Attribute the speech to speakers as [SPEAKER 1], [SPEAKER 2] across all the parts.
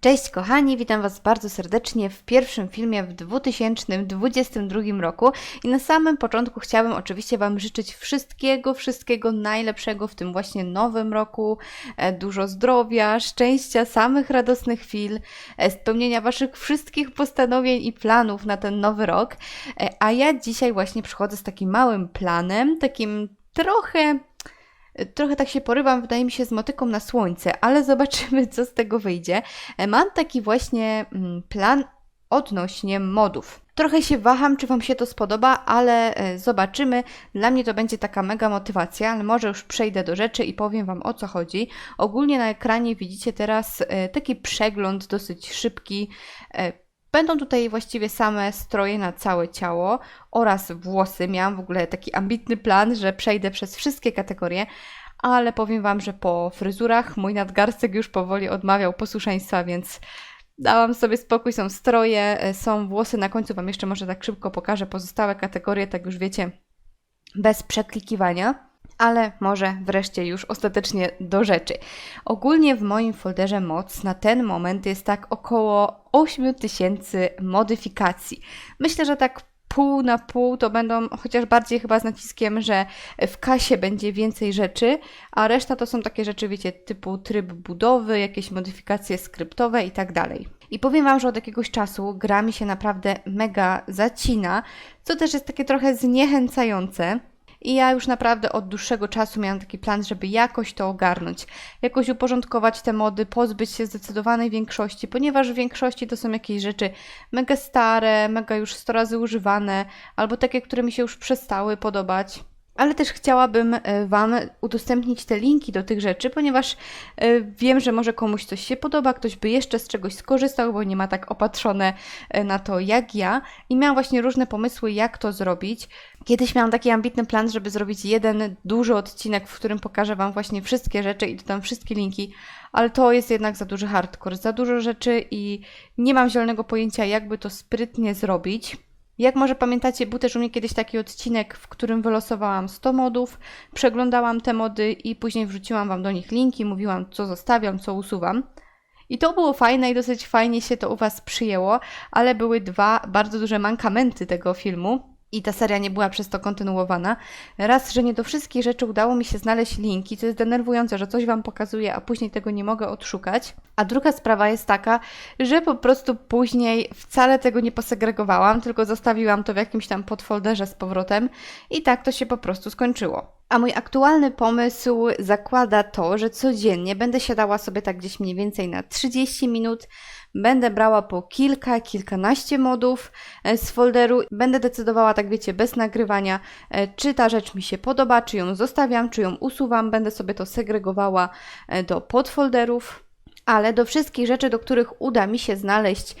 [SPEAKER 1] Cześć kochani, witam Was bardzo serdecznie w pierwszym filmie w 2022 roku i na samym początku chciałabym oczywiście Wam życzyć wszystkiego, wszystkiego najlepszego w tym właśnie nowym roku, e, dużo zdrowia, szczęścia, samych radosnych chwil, e, spełnienia Waszych wszystkich postanowień i planów na ten nowy rok, E, a ja dzisiaj właśnie przychodzę z takim małym planem, takim trochę Trochę tak się porywam, wydaje mi się, z motyką na słońce, ale zobaczymy, co z tego wyjdzie. E, Mam taki właśnie mm, plan odnośnie modów. Trochę się waham, czy Wam się to spodoba, ale e, zobaczymy. Dla mnie to będzie taka mega motywacja, ale może już przejdę do rzeczy i powiem Wam o co chodzi. Ogólnie na ekranie widzicie teraz e, taki przegląd dosyć szybki. Będą tutaj właściwie same stroje na całe ciało oraz włosy. Miałam w ogóle taki ambitny plan, że przejdę przez wszystkie kategorie, ale powiem Wam, że po fryzurach mój nadgarstek już powoli odmawiał posłuszeństwa, więc dałam sobie spokój. Są stroje, e, są włosy. Na końcu Wam jeszcze może tak szybko pokażę pozostałe kategorie, tak już wiecie, bez przeklikiwania. Ale może wreszcie już ostatecznie do rzeczy. Ogólnie w moim folderze moc na ten moment jest tak około 8000 modyfikacji. Myślę, że tak pół na pół to będą, chociaż bardziej chyba z naciskiem, że w kasie będzie więcej rzeczy, a reszta to są takie rzeczy, wiecie, typu tryb budowy, jakieś modyfikacje skryptowe i tak dalej. I powiem Wam, że od jakiegoś czasu gra mi się naprawdę mega zacina, co też jest takie trochę zniechęcające. I ja już naprawdę od dłuższego czasu miałam taki plan, żeby jakoś to ogarnąć, jakoś uporządkować te mody, pozbyć się zdecydowanej większości, ponieważ w większości to są jakieś rzeczy mega stare, mega już 100 razy używane, albo takie, które mi się już przestały podobać. Ale też chciałabym e, Wam udostępnić te linki do tych rzeczy, ponieważ e, wiem, że może komuś coś się podoba, ktoś by jeszcze z czegoś skorzystał, bo nie ma tak opatrzone e, na to jak ja. I miałam właśnie różne pomysły, jak to zrobić. Kiedyś miałam taki ambitny plan, żeby zrobić jeden duży odcinek, w którym pokażę Wam właśnie wszystkie rzeczy i dodam wszystkie linki, ale to jest jednak za duży hardcore, za dużo rzeczy i nie mam zielonego pojęcia, jakby to sprytnie zrobić. Jak może pamiętacie, był też u mnie kiedyś taki odcinek, w którym wylosowałam 100 modów, przeglądałam te mody i później wrzuciłam Wam do nich linki, mówiłam co zostawiam, co usuwam. I to było fajne i dosyć fajnie się to u Was przyjęło, ale były dwa bardzo duże mankamenty tego filmu. I ta seria nie była przez to kontynuowana. Raz, że nie do wszystkich rzeczy udało mi się znaleźć linki, co jest denerwujące, że coś Wam pokazuję, a później tego nie mogę odszukać. A druga sprawa jest taka, że po prostu później wcale tego nie posegregowałam, tylko zostawiłam to w jakimś tam podfolderze z powrotem i tak to się po prostu skończyło. A mój aktualny pomysł zakłada to, że codziennie będę siadała sobie tak gdzieś mniej więcej na 30 minut, będę brała po kilka, kilkanaście modów e, z folderu, będę decydowała, tak wiecie, bez nagrywania, e, czy ta rzecz mi się podoba, czy ją zostawiam, czy ją usuwam, będę sobie to segregowała e, do podfolderów ale do wszystkich rzeczy, do których uda mi się znaleźć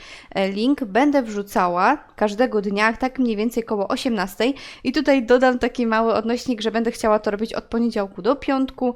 [SPEAKER 1] link, będę wrzucała każdego dnia, tak mniej więcej koło 18. I tutaj dodam taki mały odnośnik, że będę chciała to robić od poniedziałku do piątku,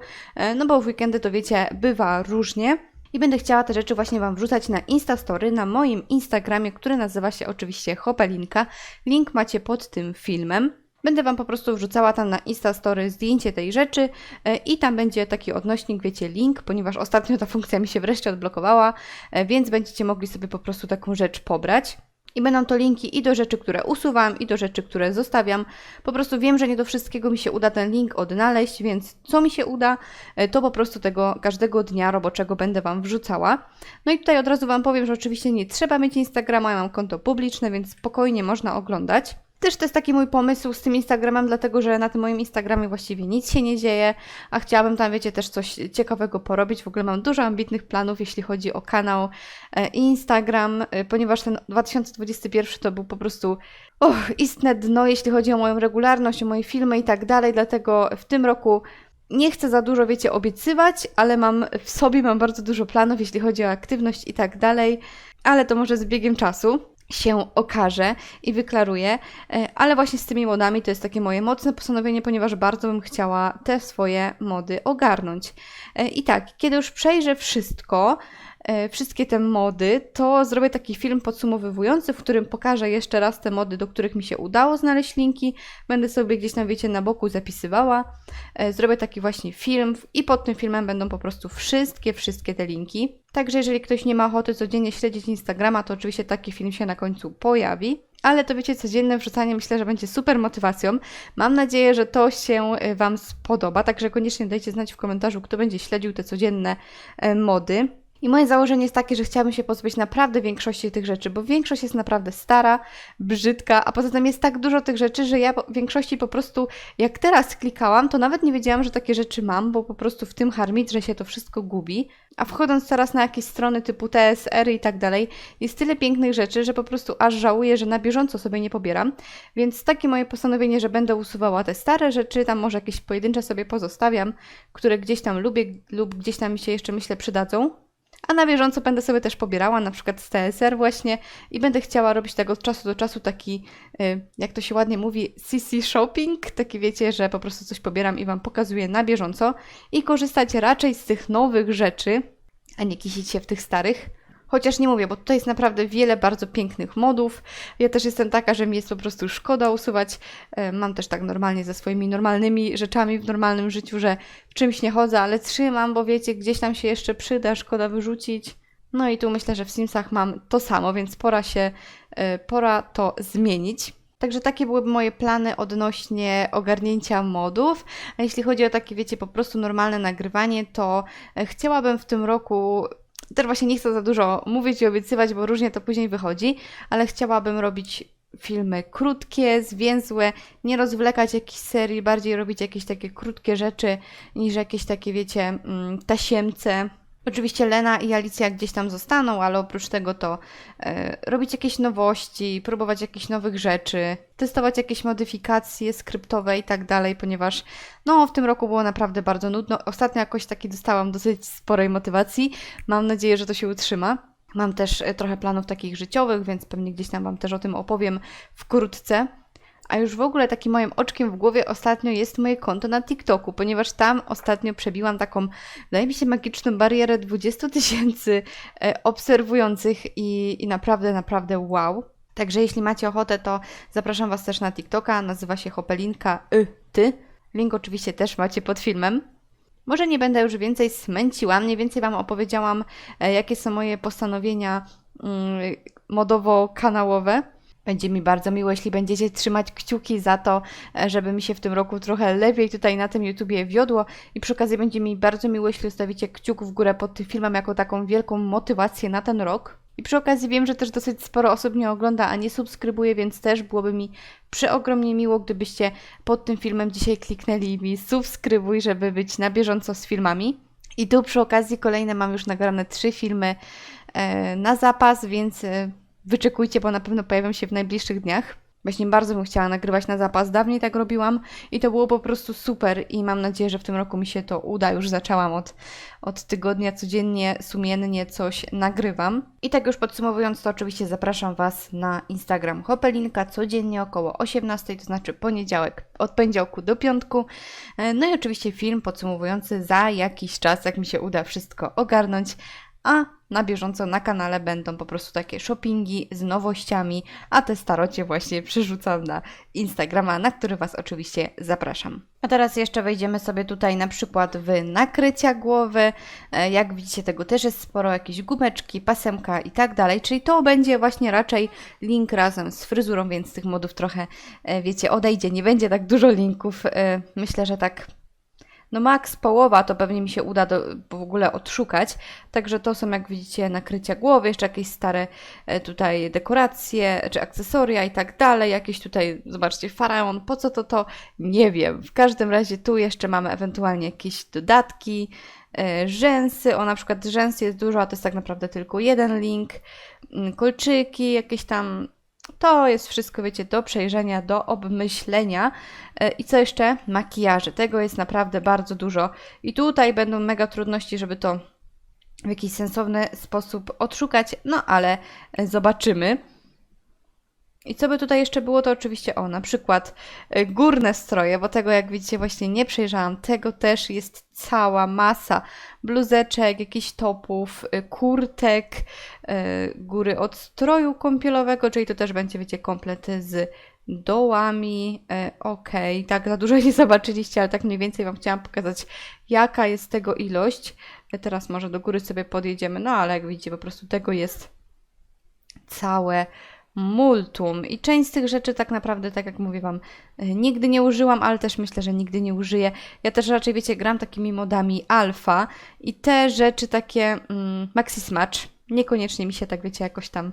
[SPEAKER 1] no bo w weekendy to wiecie, bywa różnie. I będę chciała te rzeczy właśnie Wam wrzucać na Instastory, na moim Instagramie, który nazywa się oczywiście Hopelinka. Link macie pod tym filmem. Będę Wam po prostu wrzucała tam na Instastory zdjęcie tej rzeczy e, i tam będzie taki odnośnik, wiecie, link, ponieważ ostatnio ta funkcja mi się wreszcie odblokowała, e, więc będziecie mogli sobie po prostu taką rzecz pobrać. I będą to linki i do rzeczy, które usuwam, i do rzeczy, które zostawiam. Po prostu wiem, że nie do wszystkiego mi się uda ten link odnaleźć, więc co mi się uda, e, to po prostu tego każdego dnia roboczego będę Wam wrzucała. No i tutaj od razu Wam powiem, że oczywiście nie trzeba mieć Instagrama, ja mam konto publiczne, więc spokojnie można oglądać. Też to jest taki mój pomysł z tym Instagramem, dlatego że na tym moim Instagramie właściwie nic się nie dzieje, a chciałabym tam, wiecie, też coś ciekawego porobić. W ogóle mam dużo ambitnych planów, jeśli chodzi o kanał e, i Instagram, e, ponieważ ten 2021 to był po prostu oh, istne dno, jeśli chodzi o moją regularność, o moje filmy i tak dalej, dlatego w tym roku nie chcę za dużo, wiecie, obiecywać, ale mam w sobie mam bardzo dużo planów, jeśli chodzi o aktywność i tak dalej, ale to może z biegiem czasu się okaże i wyklaruję, e, ale właśnie z tymi modami to jest takie moje mocne postanowienie, ponieważ bardzo bym chciała te swoje mody ogarnąć. E, I tak, kiedy już przejrzę wszystko, wszystkie te mody, to zrobię taki film podsumowywujący, w którym pokażę jeszcze raz te mody, do których mi się udało znaleźć linki. Będę sobie gdzieś tam, wiecie, na boku zapisywała. E, Zrobię taki właśnie film i pod tym filmem będą po prostu wszystkie, wszystkie te linki. Także jeżeli ktoś nie ma ochoty codziennie śledzić Instagrama, to oczywiście taki film się na końcu pojawi. Ale to wiecie, codzienne wrzucanie myślę, że będzie super motywacją. Mam nadzieję, że to się e, Wam spodoba, także koniecznie dajcie znać w komentarzu, kto będzie śledził te codzienne e, mody. I moje założenie jest takie, że chciałabym się pozbyć naprawdę większości tych rzeczy, bo większość jest naprawdę stara, brzydka, a poza tym jest tak dużo tych rzeczy, że ja w większości po prostu, jak teraz klikałam, to nawet nie wiedziałam, że takie rzeczy mam, bo po prostu w tym harmitrze się to wszystko gubi. A wchodząc teraz na jakieś strony typu TSR i tak dalej, jest tyle pięknych rzeczy, że po prostu aż żałuję, że na bieżąco sobie nie pobieram. Więc takie moje postanowienie, że będę usuwała te stare rzeczy, tam może jakieś pojedyncze sobie pozostawiam, które gdzieś tam lubię lub gdzieś tam mi się jeszcze myślę przydadzą. A na bieżąco będę sobie też pobierała, na przykład z TSR właśnie i będę chciała robić tego od czasu do czasu taki, y, jak to się ładnie mówi, CC shopping, taki wiecie, że po prostu coś pobieram i Wam pokazuję na bieżąco i korzystać raczej z tych nowych rzeczy, a nie kisić się w tych starych. Chociaż nie mówię, bo tutaj jest naprawdę wiele bardzo pięknych modów. Ja też jestem taka, że mi jest po prostu szkoda usuwać. E, Mam też tak normalnie ze swoimi normalnymi rzeczami w normalnym życiu, że w czymś nie chodzę, ale trzymam, bo wiecie, gdzieś tam się jeszcze przyda, szkoda wyrzucić. No i tu myślę, że w Simsach mam to samo, więc pora się, e, pora to zmienić. Także takie byłyby moje plany odnośnie ogarnięcia modów. A jeśli chodzi o takie, wiecie, po prostu normalne nagrywanie, to e, chciałabym w tym roku też właśnie nie chcę za dużo mówić i obiecywać, bo różnie to później wychodzi, ale chciałabym robić filmy krótkie, zwięzłe, nie rozwlekać jakichś serii, bardziej robić jakieś takie krótkie rzeczy niż jakieś takie, wiecie, mm, tasiemce. Oczywiście Lena i Alicja gdzieś tam zostaną, ale oprócz tego to e, robić jakieś nowości, próbować jakichś nowych rzeczy, testować jakieś modyfikacje skryptowe i tak dalej, ponieważ no w tym roku było naprawdę bardzo nudno. Ostatnio jakoś taki dostałam dosyć sporej motywacji. Mam nadzieję, że to się utrzyma. Mam też e, trochę planów takich życiowych, więc pewnie gdzieś tam Wam też o tym opowiem wkrótce. A już w ogóle takim moim oczkiem w głowie ostatnio jest moje konto na TikToku, ponieważ tam ostatnio przebiłam taką, wydaje mi się, magiczną barierę 20 tysięcy e, obserwujących i, i naprawdę, naprawdę wow. Także jeśli macie ochotę, to zapraszam Was też na TikToka, nazywa się Hopelinka y, ty. Link oczywiście też macie pod filmem. Może nie będę już więcej smęciła, mniej więcej Wam opowiedziałam, e, jakie są moje postanowienia mm, modowo-kanałowe. Będzie mi bardzo miło, jeśli będziecie trzymać kciuki za to, e, żeby mi się w tym roku trochę lepiej tutaj na tym YouTubie wiodło. I przy okazji będzie mi bardzo miło, jeśli zostawicie kciuk w górę pod tym filmem jako taką wielką motywację na ten rok. I przy okazji wiem, że też dosyć sporo osób mnie ogląda, a nie subskrybuje, więc też byłoby mi przeogromnie miło, gdybyście pod tym filmem dzisiaj kliknęli mi subskrybuj, żeby być na bieżąco z filmami. I tu przy okazji kolejne mam już nagrane trzy filmy e, na zapas, więc e, wyczekujcie, bo na pewno pojawią się w najbliższych dniach. Właśnie bardzo bym chciała nagrywać na zapas. Dawniej tak robiłam i to było po prostu super i mam nadzieję, że w tym roku mi się to uda. Już zaczęłam od, od tygodnia codziennie, sumiennie coś nagrywam. I tak już podsumowując, to oczywiście zapraszam Was na Instagram Hopelinka codziennie około 18, to znaczy poniedziałek, od poniedziałku do piątku. E, No i oczywiście film podsumowujący za jakiś czas, jak mi się uda wszystko ogarnąć. A na bieżąco na kanale będą po prostu takie shoppingi z nowościami, a te starocie właśnie przerzucam na Instagrama, na który Was oczywiście zapraszam. A teraz jeszcze wejdziemy sobie tutaj na przykład w nakrycia głowy. E, Jak widzicie, tego też jest sporo, jakieś gumeczki, pasemka i tak dalej, czyli to będzie właśnie raczej link razem z fryzurą, więc tych modów trochę, e, wiecie, odejdzie, nie będzie tak dużo linków. E, Myślę, że tak no max połowa to pewnie mi się uda do, w ogóle odszukać. Także to są, jak widzicie, nakrycia głowy, jeszcze jakieś stare e, tutaj dekoracje, czy akcesoria i tak dalej. Jakieś tutaj, zobaczcie, faraon, po co to to? Nie wiem. W każdym razie tu jeszcze mamy ewentualnie jakieś dodatki, e, rzęsy, o na przykład rzęsy jest dużo, a to jest tak naprawdę tylko jeden link, Mm, kolczyki, jakieś tam to jest wszystko, wiecie, do przejrzenia, do obmyślenia. E, I co jeszcze? Makijaże. Tego jest naprawdę bardzo dużo. I tutaj będą mega trudności, żeby to w jakiś sensowny sposób odszukać, no ale e, zobaczymy. I co by tutaj jeszcze było, to oczywiście o, na przykład y, górne stroje, bo tego jak widzicie właśnie nie przejrzałam. Tego też jest cała masa bluzeczek, jakichś topów, y, kurtek, y, góry od stroju kąpielowego, czyli to też będzie, wiecie, komplety z dołami. Okej, tak za dużo nie zobaczyliście, ale tak mniej więcej Wam chciałam pokazać, jaka jest tego ilość. Teraz może do góry sobie podjedziemy, no ale jak widzicie, po prostu tego jest całe multum. I część z tych rzeczy tak naprawdę, tak jak mówię Wam, y, nigdy nie użyłam, ale też myślę, że nigdy nie użyję. Ja też raczej, wiecie, gram takimi modami alfa i te rzeczy takie mm, maxi smatch niekoniecznie mi się tak, wiecie, jakoś tam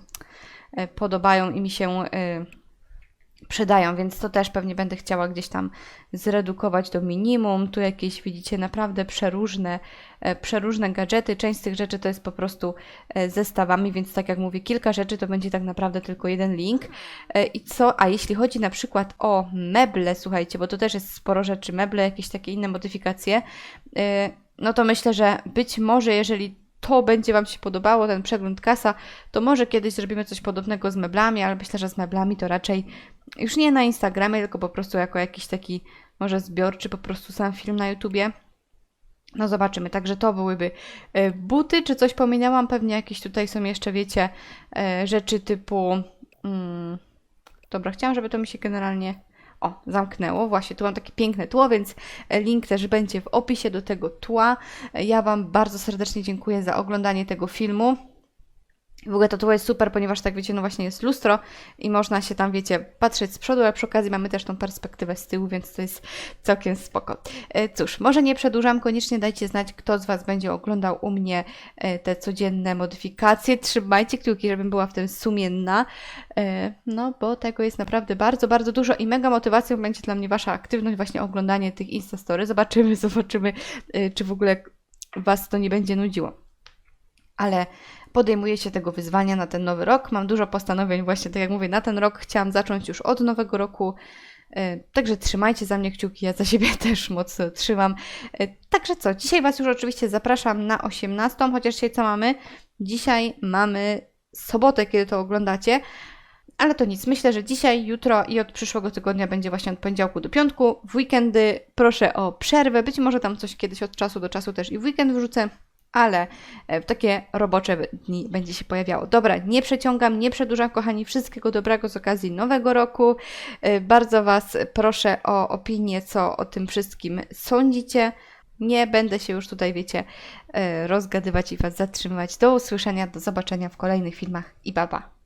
[SPEAKER 1] y, podobają i mi się y, przydają, więc to też pewnie będę chciała gdzieś tam zredukować do minimum. Tu jakieś widzicie naprawdę przeróżne, e, przeróżne gadżety. Część z tych rzeczy to jest po prostu e, zestawami, więc tak jak mówię, kilka rzeczy to będzie tak naprawdę tylko jeden link. E, I co? A jeśli chodzi na przykład o meble, słuchajcie, bo to też jest sporo rzeczy, meble, jakieś takie inne modyfikacje, no to myślę, że być może jeżeli to będzie Wam się podobało, ten przegląd kasa, to może kiedyś zrobimy coś podobnego z meblami, ale myślę, że z meblami to raczej już nie na Instagramie, tylko po prostu jako jakiś taki może zbiorczy po prostu sam film na YouTubie. No zobaczymy, także to byłyby e, buty, czy coś pominęłam, pewnie jakieś tutaj są jeszcze, wiecie, e, rzeczy typu... Mm, dobra, chciałam, żeby to mi się generalnie o, zamknęło. Właśnie, tu mam takie piękne tło, więc e, link też będzie w opisie do tego tła. Ja Wam bardzo serdecznie dziękuję za oglądanie tego filmu. W ogóle to tło jest super, ponieważ tak wiecie, no właśnie jest lustro i można się tam, wiecie, patrzeć z przodu, ale przy okazji mamy też tą perspektywę z tyłu, więc to jest całkiem spoko. E, Cóż, może nie przedłużam, koniecznie dajcie znać, kto z Was będzie oglądał u mnie e, te codzienne modyfikacje. Trzymajcie kciuki, żebym była w tym sumienna, e, no bo tego jest naprawdę bardzo, bardzo dużo i mega motywacją będzie dla mnie Wasza aktywność, właśnie oglądanie tych Instastory. Zobaczymy, zobaczymy, czy w ogóle Was to nie będzie nudziło. Ale podejmuję się tego wyzwania na ten nowy rok. Mam dużo postanowień, właśnie tak jak mówię, na ten rok chciałam zacząć już od nowego roku. E, Także trzymajcie za mnie kciuki, ja za siebie też mocno trzymam. E, Także co, dzisiaj Was już oczywiście zapraszam na 18, chociaż dzisiaj co mamy? Dzisiaj mamy sobotę, kiedy to oglądacie. Ale to nic, myślę, że dzisiaj, jutro i od przyszłego tygodnia będzie właśnie od poniedziałku do piątku. W weekendy proszę o przerwę, być może tam coś kiedyś od czasu do czasu też i w weekend wrzucę ale e, takie robocze dni będzie się pojawiało. Dobra, nie przeciągam, nie przedłużam, kochani. Wszystkiego dobrego z okazji nowego roku. E, Bardzo Was proszę o opinię, co o tym wszystkim sądzicie. Nie będę się już tutaj, wiecie, e, rozgadywać i Was zatrzymywać. Do usłyszenia, do zobaczenia w kolejnych filmach i baba.